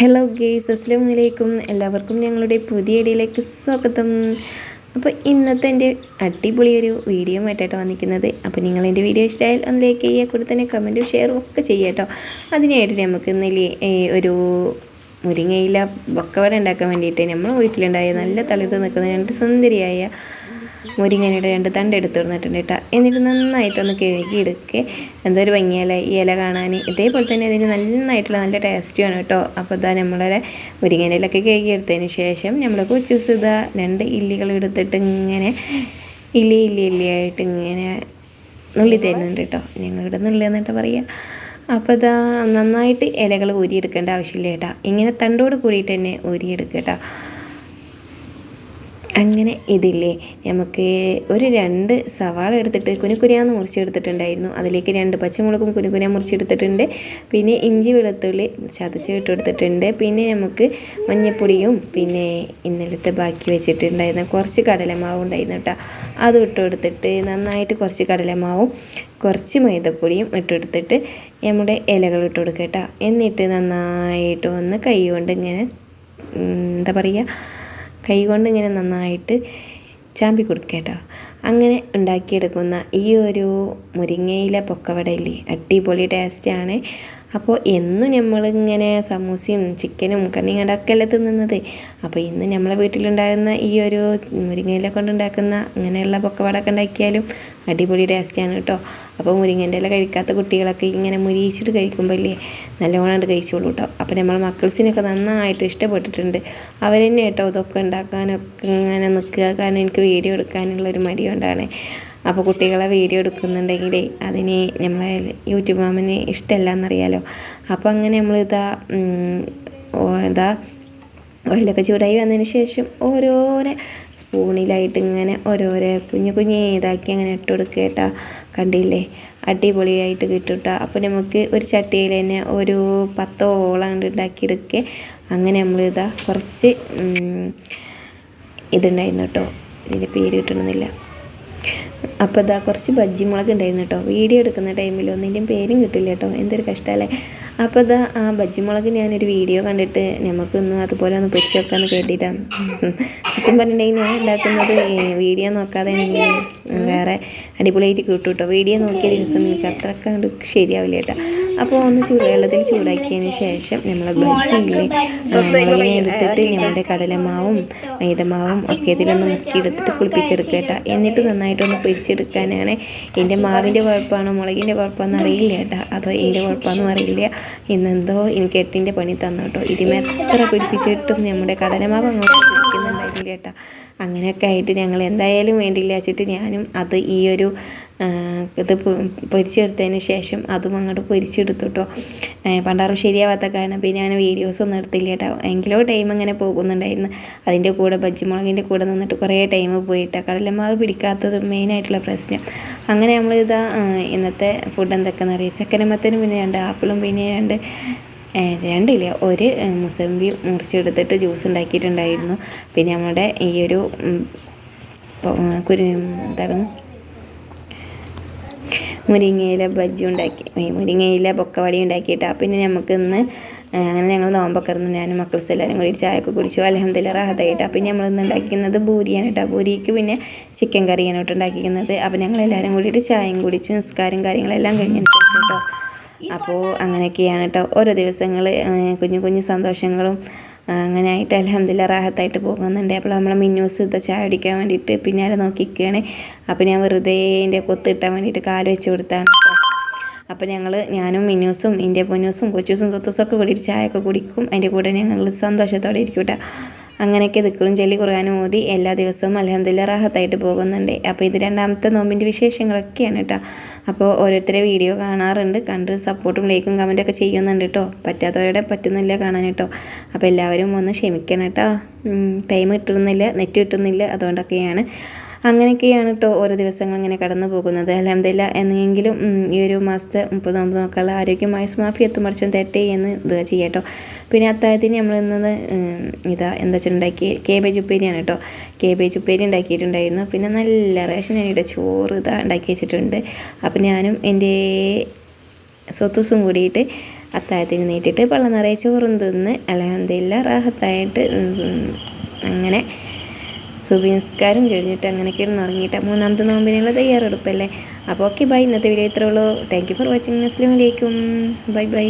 Hello guys അസ്സാം വലൈക്കും എല്ലാവർക്കും ഞങ്ങളുടെ പുതിയ ഇടയിലേക്ക് സ്വാഗതം. അപ്പോൾ ഇന്നത്തെ എന്റെ അടിപൊളി ഒരു വീഡിയോ ആയിട്ടാണ് വന്നിരിക്കുന്നത്. അപ്പോൾ നിങ്ങൾ എന്റെ വീഡിയോ ഇഷ്ടമായാൽ ഒന്ന് ലൈക്ക് ചെയ്യുക. കൂടെ തന്നെ കമന്റും ഷെയറും ഒക്കെ ചെയ്യുക കേട്ടോ. അതിനായിട്ട് നമുക്ക് ഇന്നലെ ഒരു മുരിങ്ങയില വക്കവട ഉണ്ടാക്കാൻ വേണ്ടിയിട്ട് നമ്മൾ വീട്ടിലുണ്ടായ നല്ല തളിർത്ത് നിൽക്കുന്ന രണ്ട് സുന്ദരിയായ മുരിങ്ങനയുടെ രണ്ട് തണ്ട് എടുത്ത് കൊടുത്തിട്ടുണ്ട് കേട്ടോ. എന്നിട്ട് നന്നായിട്ടൊന്ന് കഴുകി എടുക്കുക എന്തോ ഒരു ഭംഗിയല്ല? ഈ ഇല കാണാൻ. ഇതേപോലെ തന്നെ ഇതിന് നന്നായിട്ടുള്ള നല്ല ടേസ്റ്റുമാണ് കേട്ടോ. അപ്പോൾ ഇതാ നമ്മളെ മുരിങ്ങനയിലൊക്കെ കഴുകി എടുത്തതിന് ശേഷം നമ്മൾ കൊച്ചൂസ് ഇതാ രണ്ട് ഇല്ലികൾ എടുത്തിട്ട് ഇങ്ങനെ ഇല്ലി ഇല്ലി ഇല്ലിയായിട്ട് ഇങ്ങനെ നുള്ളി തരുന്നുണ്ട് കേട്ടോ. ഞങ്ങളുടെ നുള്ളി എന്നിട്ട് പറയുക അപ്പോൾ ഇതാ നന്നായിട്ട് ഇലകൾ ഊരിയെടുക്കേണ്ട ആവശ്യമില്ല കേട്ടോ. ഇങ്ങനെ തണ്ടോട് കൂടിയിട്ട് തന്നെ ഊരിയെടുക്കുക കേട്ടോ. അങ്ങനെ ഇതില്ലേ? നമുക്ക് ഒരു രണ്ട് സവാള എടുത്തിട്ട് കുനുക്കുനിയാന്ന് മുറിച്ചെടുത്തിട്ടുണ്ടായിരുന്നു. അതിലേക്ക് രണ്ട് പച്ചമുളകും കുനുക്കുനിയ മുറിച്ചെടുത്തിട്ടുണ്ട്. പിന്നെ ഇഞ്ചി വെളുത്തുള്ളി ചതച്ച് ഇട്ടെടുത്തിട്ടുണ്ട് പിന്നെ നമുക്ക് മഞ്ഞപ്പൊടിയും പിന്നെ ഇന്നലത്തെ ബാക്കി വെച്ചിട്ടുണ്ടായിരുന്ന കുറച്ച് കടലമാവും ഉണ്ടായിരുന്നു കേട്ടോ. അത് ഇട്ടെടുത്തിട്ട് നന്നായിട്ട് കുറച്ച് കടലമാവും കുറച്ച് മൈദപ്പൊടിയും ഇട്ടെടുത്തിട്ട് നമ്മുടെ ഇലകൾ ഇട്ട് കൊടുക്കുക കേട്ടോ. എന്നിട്ട് നന്നായിട്ട് ഒന്ന് കൈ കൊണ്ട് ഇങ്ങനെ എന്താ പറയുക കൈകൊണ്ട് ഇങ്ങനെ നന്നായിട്ട് ചാമ്പി കൊടുക്കുക കേട്ടോ അങ്ങനെ ഉണ്ടാക്കിയെടുക്കുന്ന ഈ ഒരു മുരിങ്ങയില പൊക്കവടയില്ലേ അടിപൊളി ടേസ്റ്റാണ്. അപ്പോൾ എന്നും നമ്മളിങ്ങനെ സമൂസയും ചിക്കനും കണ്ണിങ്ങടൊക്കെ അല്ലേ തിന്നുന്നത്. അപ്പോൾ ഇന്ന് നമ്മളെ വീട്ടിലുണ്ടാകുന്ന ഈ ഒരു മുരിങ്ങയില കൊണ്ടുണ്ടാക്കുന്ന അങ്ങനെയുള്ള പൊക്കവാടൊക്കെ ഉണ്ടാക്കിയാലും അടിപൊളി ടേസ്റ്റാണ് കേട്ടോ. അപ്പോൾ മുരിങ്ങന്റെ ഇല കഴിക്കാത്ത കുട്ടികളൊക്കെ ഇങ്ങനെ മുരിയിച്ചിട്ട് കഴിക്കുമ്പോൾ ഇല്ലേ നല്ലോണം കഴിച്ചോളൂ കേട്ടോ. അപ്പോൾ നമ്മൾ മക്കൾസിനൊക്കെ നന്നായിട്ട് ഇഷ്ടപ്പെട്ടിട്ടുണ്ട്. അവർ തന്നെ കേട്ടോ ഇതൊക്കെ ഉണ്ടാക്കാനൊക്കെ ഇങ്ങനെ നിൽക്കുക കാരണം എനിക്ക് വീഡിയോ എടുക്കാനുള്ളൊരു മടി കൊണ്ടാണ്. അപ്പോൾ കുട്ടികളെ വീഡിയോ എടുക്കുന്നുണ്ടെങ്കിൽ അതിന് നമ്മളെ യൂട്യൂബ് മാമിന് ഇഷ്ടമല്ല എന്നറിയാലോ അപ്പോൾ അങ്ങനെ നമ്മൾ ഇതാ ഓയിലൊക്കെ ചൂടായി വന്നതിന് ശേഷം ഓരോരോ സ്പൂണിലായിട്ട് ഇങ്ങനെ ഓരോരോ കുഞ്ഞു കുഞ്ഞു ഇതാക്കി അങ്ങനെ ഇട്ട് കൊടുക്കുക കേട്ടോ. കണ്ടില്ലേ? അടിപൊളിയായിട്ട് കിട്ടും അപ്പോൾ നമുക്ക് ഒരു ചട്ടിയിൽ തന്നെ ഒരു പത്തോളം ഉണ്ടാക്കിയെടുക്കുക അങ്ങനെ നമ്മൾ ഇതാ കുറച്ച് ഇതുണ്ടായിരുന്നു കേട്ടോ. ഇതിന്റെ പേര് കിട്ടണമെന്നില്ല അപ്പോൾ ഇതാ കുറച്ച് ബജ്ജി മുളക് ഉണ്ടായിരുന്നു കേട്ടോ. വീഡിയോ എടുക്കുന്ന ടൈമിൽ ഒന്നിന്റെയും പേരും കിട്ടില്ല കേട്ടോ. എന്തൊരു കഷ്ടമല്ലേ? അപ്പോൾ ഇതാ ആ ബജ്ജി മുളക് ഞാനൊരു വീഡിയോ കണ്ടിട്ട് നമുക്കൊന്നും അതുപോലെ ഒന്ന് പൊരിച്ച് വെക്കാമെന്ന് കേട്ടിട്ടാണ് സത്യം പറഞ്ഞിട്ടുണ്ടെങ്കിൽ ഞാൻ ഉണ്ടാക്കുന്നത് വീഡിയോ നോക്കാതെ വേറെ അടിപൊളിയായിട്ട് കിട്ടും കേട്ടോ. വീഡിയോ നോക്കിയ ദിവസം എനിക്ക് അത്രക്കാണ്ട് ശരിയാവില്ല കേട്ടോ. അപ്പോൾ ഒന്ന് ചൂടുവെള്ളത്തിൽ ചൂടാക്കിയതിന് ശേഷം നമ്മൾ ബജ്ജിയില്ലേ മുളകിനെ എടുത്തിട്ട് നമ്മുടെ കടലമാവും മൈദമാവും ഒക്കെ ഇതിലൊന്ന് മുക്കി എടുത്തിട്ട് കുളിപ്പിച്ചെടുക്കുക കേട്ടോ. എന്നിട്ട് നന്നായിട്ടൊന്ന് പൊരിച്ചെടുക്കാനാണ് എന്റെ മാവിന്റെ കുഴപ്പമാണോ മുളകിന്റെ കുഴപ്പമാണെന്ന് അറിയില്ല കേട്ടോ. അതോ എന്റെ കുഴപ്പമാണെന്നും അറിയില്ല. ഇന്നെന്തോ എനിക്ക് എട്ടിന്റെ പണി തന്നു കേട്ടോ. ഇതിമേ എത്ര പിടിപ്പിച്ചിട്ടും നമ്മുടെ കടലമാവ് അങ്ങോട്ട് പിടിക്കുന്നുണ്ടായിരുന്നില്ല കേട്ടോ അങ്ങനെയൊക്കെ ആയിട്ട് ഞങ്ങൾ എന്തായാലും വേണ്ടില്ല വെച്ചിട്ട് ഞാനും അത് ഈ ഒരു ഇത് പൊരിച്ചെടുത്തതിന് ശേഷം അതും അങ്ങോട്ട് പൊരിച്ചെടുത്തു കേട്ടോ പണ്ടാറും ശരിയാവാത്ത കാരണം പിന്നെ ഞാൻ വീഡിയോസ് ഒന്നും കേട്ടോ എങ്കിലോ ടൈം ഇങ്ങനെ പോകുന്നുണ്ടായിരുന്നു. അതിന്റെ കൂടെ ബജ്ജിമുളകിന്റെ കൂടെ നിന്നിട്ട് കുറേ ടൈം പോയിട്ടാണ് കടലമാവ് പിടിക്കാത്തത് മെയിനായിട്ടുള്ള പ്രശ്നം. അങ്ങനെ നമ്മൾ ഇതാ ഇന്നത്തെ ഫുഡ് എന്തൊക്കെയെന്ന് അറിയാം. ചക്കരമത്തിന് പിന്നെ രണ്ട് ആപ്പിളും പിന്നെ രണ്ട് രണ്ടില്ല? ഒരു മുസമ്പി മുറിച്ചെടുത്തിട്ട് ജ്യൂസ് ഉണ്ടാക്കിയിട്ടുണ്ടായിരുന്നു. പിന്നെ നമ്മുടെ ഈ ഒരു കുരു എന്താണ്? മുരിങ്ങയില ബജ്ജി ഉണ്ടാക്കി മുരിങ്ങയില പൊക്കവടി ഉണ്ടാക്കിയിട്ടാണ് പിന്നെ നമുക്ക് ഇന്ന് അങ്ങനെ ഞങ്ങൾ നോമ്പൊക്കെ ഞാനും മക്കൾസ് എല്ലാവരും കൂടി ചായയൊക്കെ കുടിച്ചു. അലഹമ്മദില്ല റാഹത്തായിട്ടാണ് പിന്നെ നമ്മൾ ഇന്ന് ഉണ്ടാക്കുന്നത് ബൂരിയാണ് കേട്ടോ. ബൂരിക്ക് പിന്നെ ചിക്കൻ കറിയാണ് കേട്ടോ ഉണ്ടാക്കിക്കുന്നത് അപ്പോൾ ഞങ്ങൾ എല്ലാവരും കൂടിയിട്ട് ചായയും കുടിച്ചു നിസ്കാരം കാര്യങ്ങളെല്ലാം കഴിഞ്ഞതിന് ശേഷം കേട്ടോ. അപ്പോൾ അങ്ങനെയൊക്കെയാണ് കേട്ടോ ഓരോ ദിവസങ്ങൾ കുഞ്ഞു കുഞ്ഞു സന്തോഷങ്ങളും അങ്ങനെ ആയിട്ട് അലഹമ്മദില്ല റാഹത്തായിട്ട് പോകുന്നുണ്ട്. അപ്പോൾ നമ്മളെ മിന്നൂസ് ഇത്ത ചായ അടിക്കാൻ വേണ്ടിയിട്ട് പിന്നാലെ നോക്കിക്കുകയാണ് അപ്പോൾ ഞാൻ വെറുതെ എന്റെ കൊത്ത് കിട്ടാൻ വേണ്ടിയിട്ട് കാൽ വെച്ച് കൊടുത്താണ് അപ്പോൾ ഞങ്ങൾ ഞാനും മിന്നൂസും എന്റെ പൊന്നൂസും കൊച്ചൂസും സ്വത്തൂസൊക്കെ കൂടിയിട്ട് ഒക്കെ കുടിക്കും. അതിന്റെ കൂടെ ഞങ്ങൾ സന്തോഷത്തോടെ ഇരിക്കും കേട്ടോ അങ്ങനെയൊക്കെ ദിക്കറും ചൊല്ലി കുറയാനും ഓതി എല്ലാ ദിവസവും അലഹമ്മദില്ല റാഹത്തായിട്ട് പോകുന്നുണ്ട്. അപ്പോൾ ഇത് രണ്ടാമത്തെ നോമ്പിന്റെ വിശേഷങ്ങളൊക്കെയാണ് കേട്ടോ അപ്പോൾ ഓരോരുത്തരെ വീഡിയോ കാണാറുണ്ട്. കണ്ട് സപ്പോർട്ടും ലൈക്കും കമന്റൊക്കെ ചെയ്യുന്നുണ്ട് കേട്ടോ പറ്റാത്തവരുടെ പറ്റുന്നില്ല കാണാൻ കേട്ടോ അപ്പോൾ എല്ലാവരും ഒന്ന് ക്ഷമിക്കണം കേട്ടോ ടൈം കിട്ടുന്നില്ല നെറ്റ് കിട്ടുന്നില്ല അതുകൊണ്ടൊക്കെയാണ്. അങ്ങനെയൊക്കെയാണ് കേട്ടോ ഓരോ ദിവസങ്ങൾ ഇങ്ങനെ കടന്നു പോകുന്നത്. അലഹമില്ല എന്നെങ്കിലും ഈ ഒരു മാസത്തെ മുപ്പത് ഒമ്പത് നോക്കാനുള്ള ആരോഗ്യമായ സ്മാഫി എത്തും മറിച്ചും തെറ്റേ എന്ന് ഇത് ചെയ്യട്ടോ. പിന്നെ അത്താഴത്തിന് നമ്മൾ ഇന്നത് ഇതാ എന്താ വെച്ചിട്ടുണ്ടാക്കി കേബേജ് ഉപ്പേരിയാണ് കേട്ടോ. കേബേജ് ഉപ്പേരി ഉണ്ടാക്കിയിട്ടുണ്ടായിരുന്നു. പിന്നെ നല്ല റേഷൻ അരിയുടെ ചോറ് ഇതാ ഉണ്ടാക്കി വെച്ചിട്ടുണ്ട്. അപ്പം ഞാനും എന്റെ സ്വത്തൂസും കൂടിയിട്ട് അത്താഴത്തിന് നീട്ടിട്ട് പള്ള നിറയെ ചോറും തിന്ന് അലഹമില്ല റാഹത്തായിട്ട് അങ്ങനെ സുബിൻസ്കാരം കഴിഞ്ഞിട്ട് അങ്ങനെ കിടന്ന് ഉറങ്ങിയിട്ട് മൂന്നാമത്തെ നോമ്പിനുള്ള തയ്യാറെടുപ്പല്ലേ? അപ്പോൾ ഓക്കെ ബൈ ഇന്നത്തെ വീഡിയോ ഇത്രേ ഉള്ളൂ. താങ്ക് യു ഫോർ വാച്ചിങ് അസ്ലാം വലൈക്കും ബൈ ബൈ